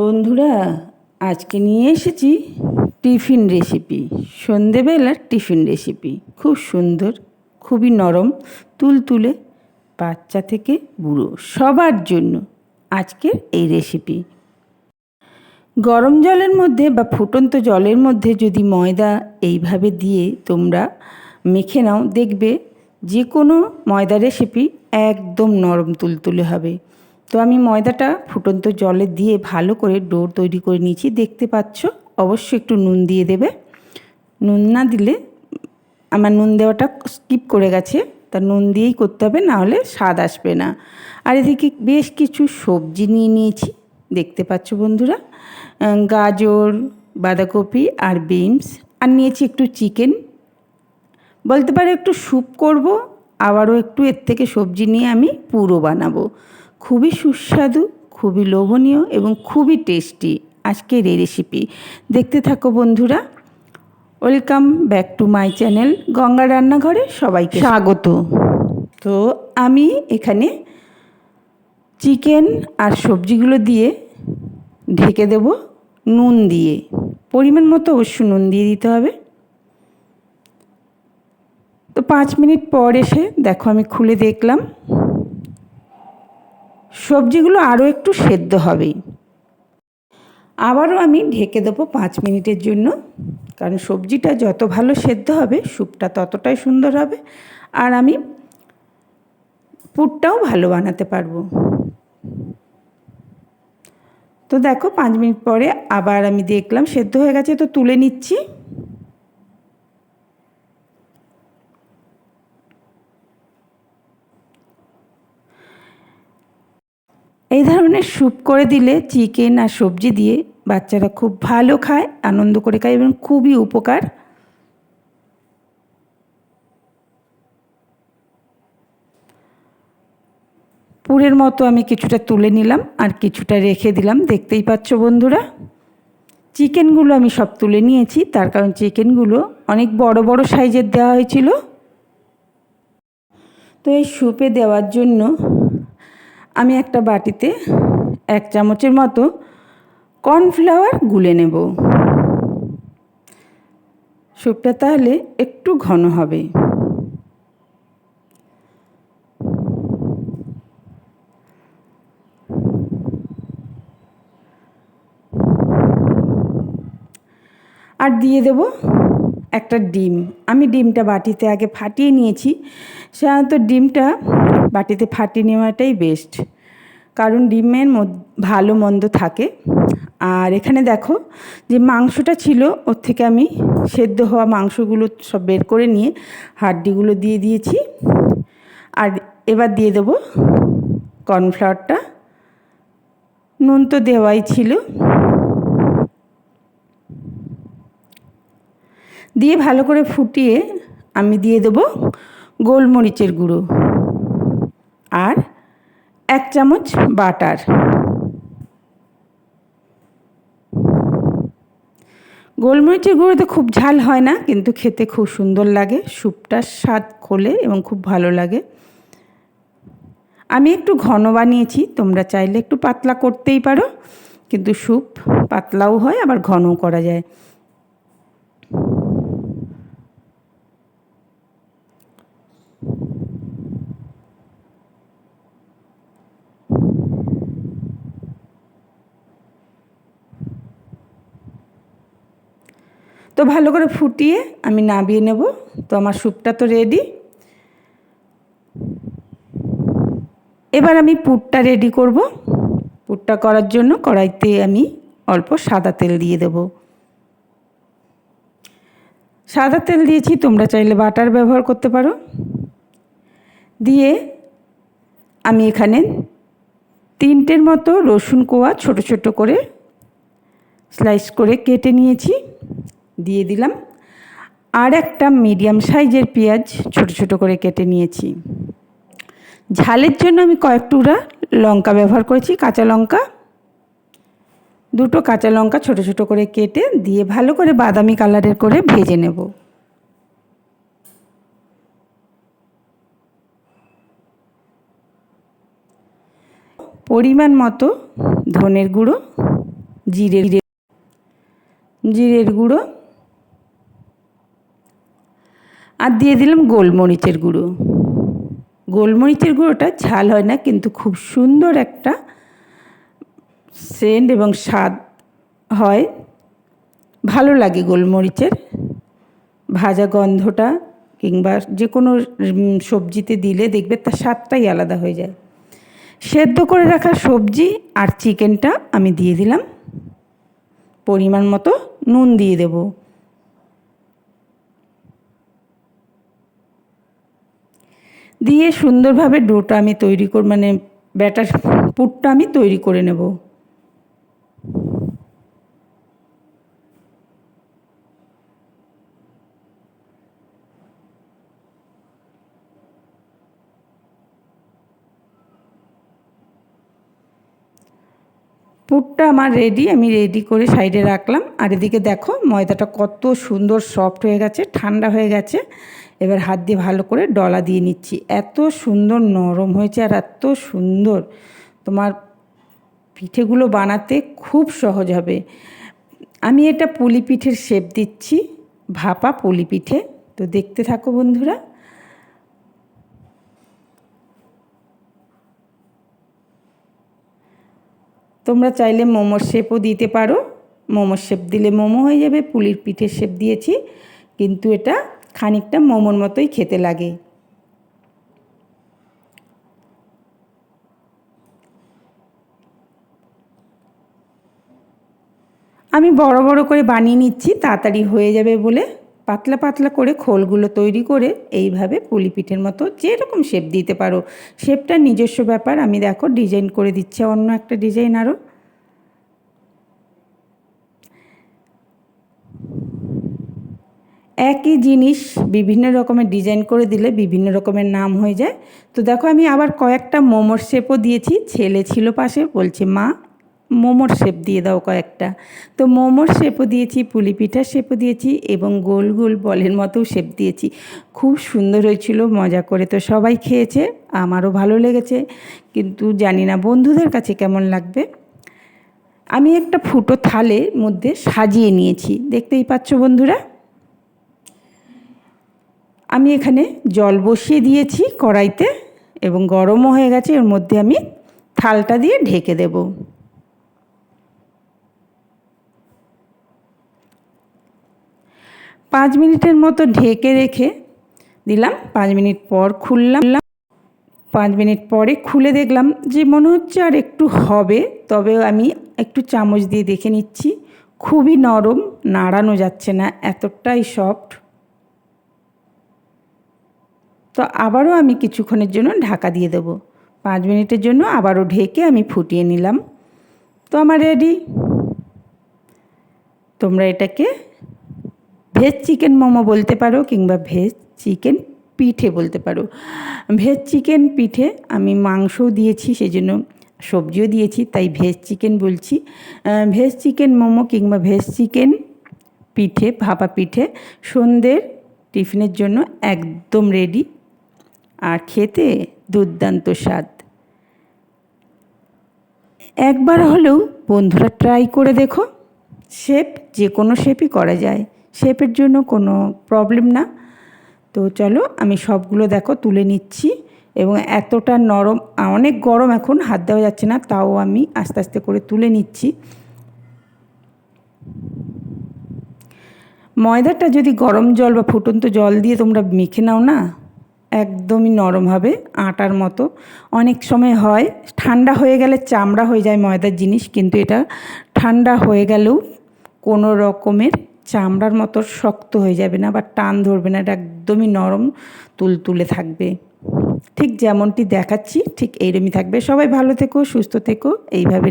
বন্ধুরা, আজকে নিয়ে এসেছি টিফিন রেসিপি। সন্ধেবেলার টিফিন রেসিপি। খুব সুন্দর, খুবই নরম, তুলতুলে, বাচ্চা থেকে বুড়ো, সবার জন্য আজকের এই রেসিপি। গরম জলের মধ্যে বা ফুটন্ত জলের মধ্যে যদি ময়দা এইভাবে দিয়ে তোমরা মেখে নাও, দেখবে যে কোনো ময়দা রেসিপি একদম নরম তুলতুলে হবে। তো আমি ময়দাটা ফুটন্ত জলে দিয়ে ভালো করে ডোর তৈরি করে নিয়েছি। দেখতে পাচ্ছ, অবশ্যই একটু নুন দিয়ে দেবে। নুন না দিলে আমার নুন দেওয়াটা স্কিপ করে গেছে। তা নুন দিয়েই করতে হবে নাহলে স্বাদ আসবে না। আর এদিকে বেশ কিছু সবজি নিয়ে নিয়েছি। দেখতে পাচ্ছ বন্ধুরা গাজর, বাঁধাকপি আর বিনস। আর নিয়েছি একটু চিকেন। বলতে পারে একটু স্যুপ করব, আবারও একটু এর থেকে সবজি নিয়ে আমি পুরো বানাবো। খুবই সুস্বাদু, খুবই লোভনীয় এবং খুবই টেস্টি আজকের এই রেসিপি দেখতে থাকো বন্ধুরা। Welcome back to my channel Ganga রান্নাঘরে সবাইকে স্বাগত। তো আমি এখানে চিকেন আর সবজিগুলো দিয়ে ঢেকে দেব নুন দিয়ে। পরিমাণ মতো অবশ্য নুন দিয়ে দিতে হবে। তো পাঁচ মিনিট পর এসে দেখো আমি খুলে দেখলাম। সবজিগুলো আরও একটু সেদ্ধ হবে আবারও আমি ঢেকে দেবো পাঁচ মিনিটের জন্য। কারণ সবজিটা যত ভালো সেদ্ধ হবে, স্যুপটা ততটাই সুন্দর হবে। আর আমি পুরটাও ভালো বানাতে পারব। তো দেখো, পাঁচ মিনিট পরে আবার আমি দেখলাম সেদ্ধ হয়ে গেছে, তো তুলে নিচ্ছি। এই ধরনের স্যুপ করে দিলে চিকেন আর সবজি দিয়ে বাচ্চারা খুব ভালো খায়, আনন্দ করে খায় এবং খুবই উপকার। পুরের মতো আমি কিছুটা তুলে নিলাম আর কিছুটা রেখে দিলাম। দেখতেই পাচ্ছ বন্ধুরা, চিকেনগুলো আমি সব তুলে নিয়েছি। তার কারণ চিকেনগুলো অনেক বড় বড় সাইজের দেওয়া হয়েছিল। তো এই স্যুপে দেওয়ার জন্য আমি একটা বাটিতে এক চামচের মতো কর্নফ্লাওয়ার গুলে নেব। স্যুপটা তাহলে একটু ঘন হবে। আর দিয়ে দেব একটা ডিম। আমি ডিমটা বাটিতে আগে ফাটিয়ে নিয়েছি। সাধারণত ডিমটা বাটিতে ফাটিয়ে নেওয়াটাই বেস্ট কারণ ডিমের ভালো মন্দ থাকে। আর এখানে দেখো যে মাংসটা ছিল, ওর থেকে আমি সেদ্ধ হওয়া মাংসগুলো সব বের করে নিয়ে হাড্ডিগুলো দিয়ে দিয়েছি। আর এবার দিয়ে দেবো কর্নফ্লাওয়ারটা। নুন তো দেওয়াই ছিল। দিয়ে ভালো করে ফুটিয়ে আমি দিয়ে দেবো গোলমরিচের গুঁড়ো। আর এক চামচ বাটার। গোলমরিচের গুঁড়োতে খুব ঝাল হয় না, কিন্তু খেতে খুব সুন্দর লাগে। স্যুপটার স্বাদ খোলে এবং খুব ভালো লাগে। আমি একটু ঘন বানিয়েছি, তোমরা চাইলে একটু পাতলা করতেই পারো, কিন্তু স্যুপ পাতলাও হয়, আবার ঘনও করা যায়। তো ভালো করে ফুটিয়ে আমি নাবিয়ে নেব। তো আমার স্যুপটা তো রেডি এবার আমি পুরটা রেডি করব। পুরটা করার জন্য কড়াইতে আমি অল্প সাদা তেল দিয়ে দেব। সাদা তেল দিয়েছি, তোমরা চাইলে বাটার ব্যবহার করতে পারো। দিয়ে আমি এখানে তিনটের মতো রসুন কোয়া ছোট ছোট করে স্লাইস করে কেটে নিয়েছি। দিয়ে দিলাম। আর একটা মিডিয়াম সাইজের পেঁয়াজ ছোট ছোট করে কেটে নিয়েছি। ঝালের জন্য আমি কয়েক টুকরা লঙ্কা ব্যবহার করেছি, কাঁচা লঙ্কা। দুটো কাঁচা লঙ্কা ছোট ছোট করে কেটে দিয়ে ভালো করে বাদামি কালারের করে ভেজে নেব। পরিমাণ মতো ধনের গুঁড়ো, জিরের জিরের গুঁড়ো আর দিয়ে দিলাম গোলমরিচের গুঁড়ো। গোলমরিচের গুঁড়োটা ঝাল হয় না, কিন্তু খুব সুন্দর একটা সেন্ট এবং স্বাদ হয়। ভালো লাগে গোলমরিচের ভাজা গন্ধটা কিংবা যে কোনো সবজিতে দিলে দেখবে তার স্বাদটাই আলাদা হয়ে যায়। সেদ্ধ করে রাখা সবজি আর চিকেনটা আমি দিয়ে দিলাম। পরিমাণ মতো নুন দিয়ে দেব। দিয়ে সুন্দরভাবে ডোটা আমি তৈরি কর মানে ব্যাটার পুরটা আমি তৈরি করে নেব। পুরটা আমার রেডি আমি রেডি করে সাইডে রাখলাম। আর এদিকে দেখো, ময়দাটা কত সুন্দর সফট হয়ে গেছে, ঠান্ডা হয়ে গেছে। এবার হাত দিয়ে ভালো করে ডলা দিয়ে নিচ্ছি। এত সুন্দর নরম হয়েছে আর এত সুন্দর। তোমার পিঠেগুলো বানাতে খুব সহজ হবে। আমি এটা পুলি পিঠের শেপ দিচ্ছি, ভাপা পুলি পিঠে। তো দেখতে থাকো বন্ধুরা। তোমরা চাইলে মোমোর শেপও দিতে পারো। মোমোর শেপ দিলে মোমো হয়ে যাবে, পুলির পিঠের শেপ দিয়েছি, কিন্তু এটা খানিকটা মোমোর মতোই খেতে লাগে। আমি বড় বড় করে বানিয়ে নিচ্ছি, তাড়াতাড়ি হয়ে যাবে বলে। পাতলা পাতলা করে খোলগুলো তৈরি করে এইভাবে পুলি পিঠের মতো যেরকম শেপ দিতে পারো। শেপটা নিজস্ব ব্যাপার, আমি দেখো ডিজাইন করে দিচ্ছে অন্য একটা ডিজাইন আরও একই জিনিস বিভিন্ন রকমের ডিজাইন করে দিলে বিভিন্ন রকমের নাম হয়ে যায়। তো দেখো আমি আবার কয়েকটা মোমোর শেপও দিয়েছি, ছেলে ছিল পাশে, বলছে, মা মোমোর শেপ দিয়ে দাও কয়েকটা। তো মোমোর শেপও দিয়েছি পুলি পিঠার শেপও দিয়েছি এবং গোল গোল বলের মতোও শেপ দিয়েছি। খুব সুন্দর হয়েছিল, মজা করে তো সবাই খেয়েছে, আমারও ভালো লেগেছে। কিন্তু জানি না বন্ধুদের কাছে কেমন লাগবে। আমি একটা ফুটো থালের মধ্যে সাজিয়ে নিয়েছি, দেখতেই পাচ্ছ বন্ধুরা? আমি এখানে জল বসিয়ে দিয়েছি কড়াইতে এবং গরমও হয়ে গেছে, এর মধ্যে আমি থালটা দিয়ে ঢেকে দেব। পাঁচ মিনিটের মতো ঢেকে রেখে দিলাম। পাঁচ মিনিট পর খুললাম। পাঁচ মিনিট পরে খুলে দেখলাম যে মনে হচ্ছে আর একটু হবে, তবে আমি একটু চামচ দিয়ে দেখে নিচ্ছি। খুবই নরম, নাড়ানো যাচ্ছে না, এতটাই সফট। তো আবারও আমি কিছুক্ষণের জন্য ঢাকা দিয়ে দেব। পাঁচ মিনিটের জন্য আবারও ঢেকে আমি ফুটিয়ে নিলাম। তো আমার রেডি। তোমরা এটাকে ভেজ চিকেন মোমো বলতে পারো কিংবা ভেজ চিকেন পিঠে বলতে পারো। ভেজ চিকেন পিঠে আমি মাংসও দিয়েছি সেই জন্য সবজিও দিয়েছি, তাই ভেজ চিকেন বলছি। ভেজ চিকেন মোমো কিংবা ভেজ চিকেন পিঠে, ভাপা পিঠে সন্ধ্যের টিফিনের জন্য একদম রেডি আর খেতে দুর্দান্ত স্বাদ। একবার হলেও বন্ধুরা ট্রাই করে দেখো শেপ যে কোনো শেপই করা যায়। শেপের জন্য কোনো প্রবলেম না। তো চলো আমি সবগুলো দেখো, তুলে নিচ্ছি। এবং এতটা নরম অনেক গরম এখন, হাত দেওয়া যাচ্ছে না, তাও আমি আস্তে আস্তে করে তুলে নিচ্ছি। ময়দাটা যদি গরম জল বা ফুটন্ত জল দিয়ে তোমরা মেখে নাও না, একদমই নরম হবে, আটার মতো। অনেক সময় হয়, ঠান্ডা হয়ে গেলে চামড়া হয়ে যায় ময়দার জিনিস, কিন্তু এটা ঠান্ডা হয়ে গেলেও কোনো রকমের চামড়ার মতো শক্ত হয়ে যাবে না বা টান ধরবে না, এটা একদমই নরম তুল তুলে থাকবে। ঠিক যেমনটি দেখাচ্ছি, ঠিক এইরমই থাকবে। সবাই ভালো থেকো, সুস্থ থেকো, এইভাবে